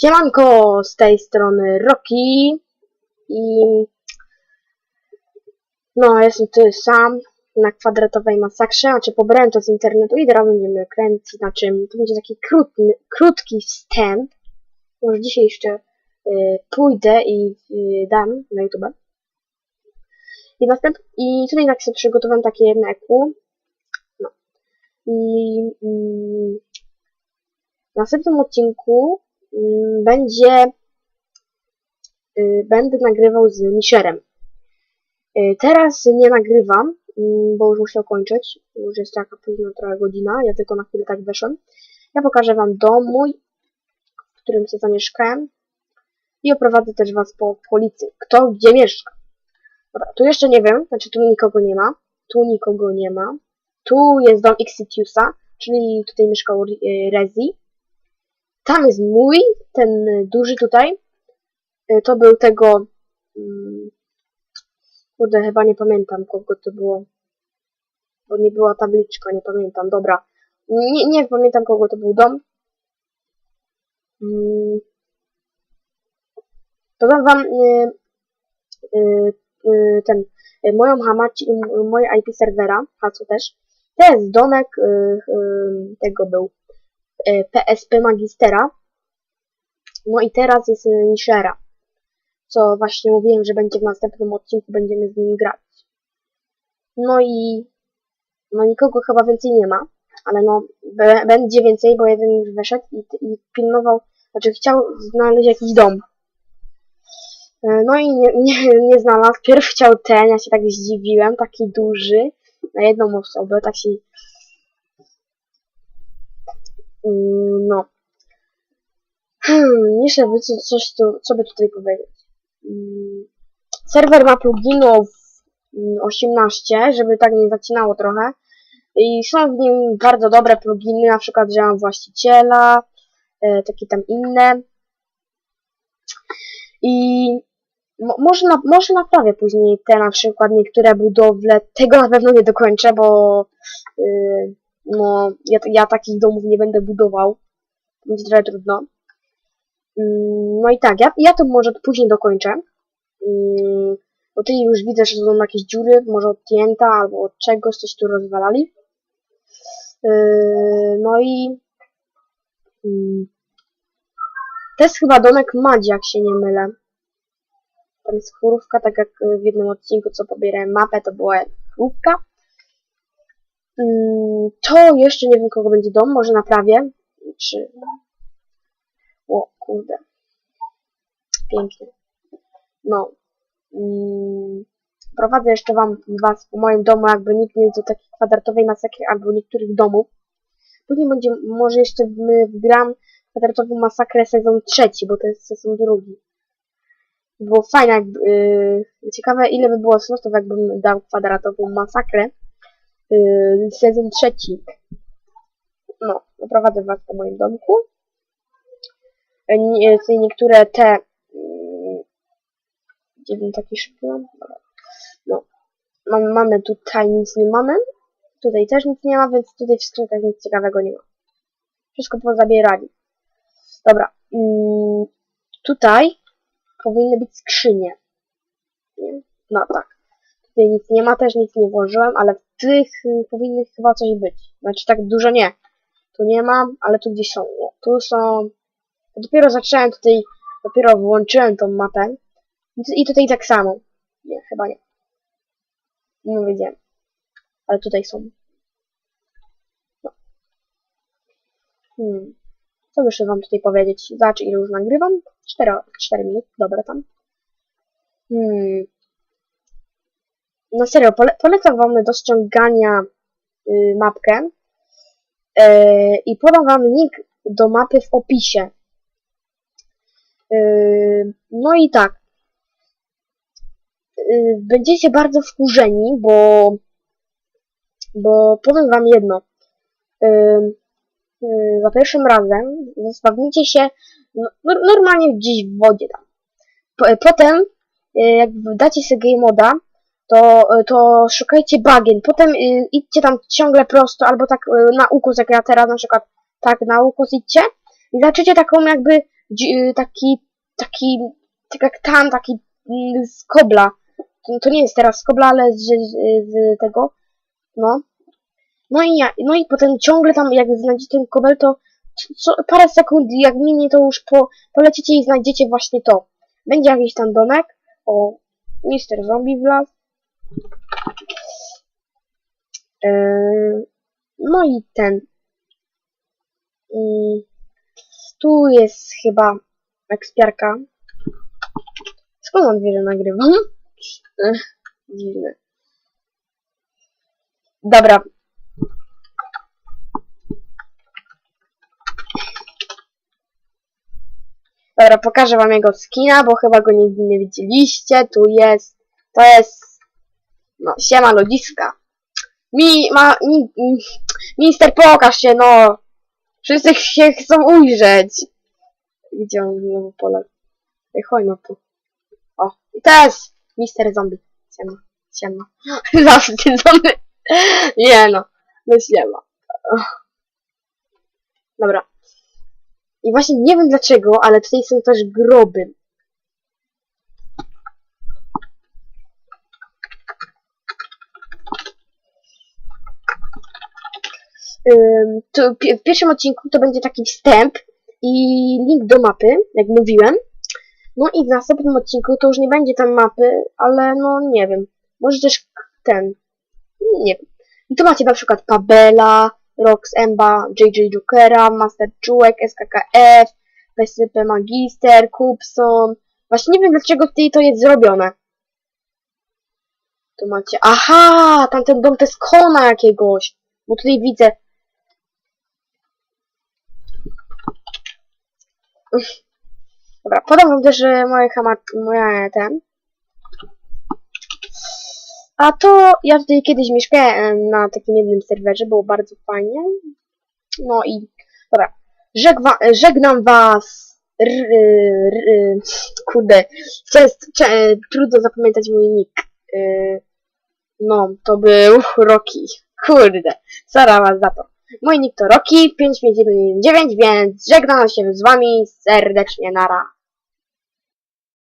Siemanko, z tej strony Rocky i no, jestem tu sam na kwadratowej masakrze, znaczy pobrałem to z internetu i teraz będziemy kręcić, znaczy to będzie taki krótny, krótki wstęp, może dzisiaj jeszcze y, pójdę i y, dam na YouTube. I następ, i tutaj tak sobie przygotowałem takie jedno EQ, no. I mm, w następnym odcinku będzie y, będę nagrywał z Misherem. Y, teraz nie nagrywam, mm, bo już muszę kończyć. Już jest taka późna trochę godzina, ja tylko na chwilę tak weszłem. Ja pokażę wam dom mój, w którym się zamieszkałem i oprowadzę też was po okolicy. Kto gdzie mieszka. Dobra, tu jeszcze nie wiem, znaczy tu nikogo nie ma. Tu nikogo nie ma. Tu jest dom Exitiusa, czyli tutaj mieszkał y, Rezi. Tam jest mój, ten duży tutaj. Y, To był tego... mm, Kurde, chyba nie pamiętam kogo to było. Bo nie była tabliczka, nie pamiętam. Dobra. Nie, nie pamiętam kogo to był dom. Mm. Dodam wam y, y, y, ten, y, moją hamaci, y, moje IP serwera, hasło też. To jest domek y, y, tego był y, PSP Magistera. No i teraz jest y, Nishera. Co właśnie mówiłem, że będzie w następnym odcinku, będziemy z nim grać. No i no nikogo chyba więcej nie ma, ale no będzie więcej, bo jeden już wyszedł i, i pilnował, znaczy chciał znaleźć jakiś dom. E, No i nie, nie, nie znalazł. Pierw chciał ten, ja się tak zdziwiłem, taki duży, na jedną osobę, tak się... Mm, No. Hmm, by co, coś tu, co by tutaj powiedzieć. Mm, Serwer ma pluginów mm, 18, żeby tak nie zacinało trochę. I są w nim bardzo dobre pluginy, na przykład, mam właściciela, e, takie tam inne. I mo- może, może naprawię później te na przykład niektóre budowle. Tego na pewno nie dokończę, bo yy, no, ja, ja takich domów nie będę budował. Będzie trochę trudno. Mm, No i tak, ja, ja to może później dokończę. Mm, Bo ty już widzę, że są jakieś dziury, może od TNT albo od czegoś, coś tu rozwalali. Yy, No i... mm, To jest chyba domek Madzi, jak się nie mylę. Tam jest krówka, tak jak w jednym odcinku, co pobierałem mapę, to była krówka. Mm, To jeszcze nie wiem, kogo będzie dom, może naprawię. Czy... O, kurde. Pięknie. No. Mm, Prowadzę jeszcze wam was po moim domu, jakby nikt nie do takiej kwadratowej masakry albo niektórych domów. Później będzie, może jeszcze my wgram kwadratową masakrę sezon trzeci, bo to jest sezon drugi. Było fajne, jakby, yy, ciekawe ile by było slotów, jakbym dał kwadratową masakrę. Yy, sezon trzeci. No, prowadzę was po moim domku. Yy, nie- tutaj niektóre te yy, gdzie bym taki szybki mam? No. Mam, mamy tutaj nic nie mamy. Tutaj też nic nie ma, więc tutaj w skrzynkach nic ciekawego nie ma. Wszystko pozabierali. Dobra. Mm, tutaj powinny być skrzynie. Nie? No tak. Tutaj nic nie ma, też nic nie włożyłem, ale w tych y, powinny chyba coś być. Znaczy tak dużo nie. Tu nie mam, ale tu gdzieś są. Tu są. Dopiero zacząłem tutaj, dopiero włączyłem tą mapę. I tu- I tutaj tak samo. Nie, chyba nie. Nie wiedziałem. Ale tutaj są. No. Hmm. Co jeszcze wam tutaj powiedzieć? Zobacz ile już nagrywam. 4, 4 minut. Dobra tam. Hmm. No serio, pole, polecam wam do ściągania y, mapkę. E, I podam wam link do mapy w opisie. Y, no i tak y, będziecie bardzo wkurzeni, bo, bo powiem wam jedno. Y, y, za pierwszym razem zespawnicie się no, no- normalnie gdzieś w wodzie tam. Po, potem, y, jak dacie sobie game moda, to, to szukajcie bagien. Potem y, idźcie tam ciągle prosto, albo tak y, na ukos, jak ja teraz na przykład tak na ukos idźcie i zobaczycie taką jakby dzi- taki, taki, tak jak tam, taki mm, z kobla. To, to nie jest teraz z kobla, ale z, z, z tego, no. No i ja, no i potem ciągle tam, jak znajdziecie ten kobel, to co, parę sekund, jak minie, to już po, polecicie i znajdziecie właśnie to. Będzie jakiś tam domek. O, Mister Zombie wlazł. Yy, no i ten. Yy, tu jest chyba ekspiarka. Skąd on wie, że nagrywam? Ech, dziwne. Dobra. Dobra, pokażę wam jego skina, bo chyba go nigdy nie widzieliście. Tu jest. To jest. No, siema ludziska. Mi, ma, mi, mi, mister, pokaż się, no. Wszyscy się chcą ujrzeć. On znowu pole? Ej, chodź no tu. O, i to jest mister zombie. Siema, siema. Zawsze ten zombie. Nie no, no siema. Dobra. I właśnie nie wiem dlaczego, ale tutaj są też groby. W pierwszym odcinku to będzie taki wstęp i link do mapy, jak mówiłem. No i w następnym odcinku to już nie będzie tam mapy, ale no nie wiem. Może też ten. Nie wiem. I tu macie na przykład Pabela, Rox Emba, JJ Jokera, Master Czułek, SKKF, PSP Magister, Kupson. Właśnie nie wiem dlaczego tutaj to jest zrobione. Tu macie. Aha! Tamten dom to jest kona jakiegoś. Bo tutaj widzę. Dobra, podam wam też moje hamak, moje ten. A to ja tutaj kiedyś mieszkałem na takim jednym serwerze, było bardzo fajnie. No i dobra. Żegwa, żegnam was. R, r, r, kurde, to jest cze, trudno zapamiętać mój nick. Y, no, to był Rocky. Kurde, sorry was za to. Mój nick to Rocky 5519, więc żegnam się z wami serdecznie, nara.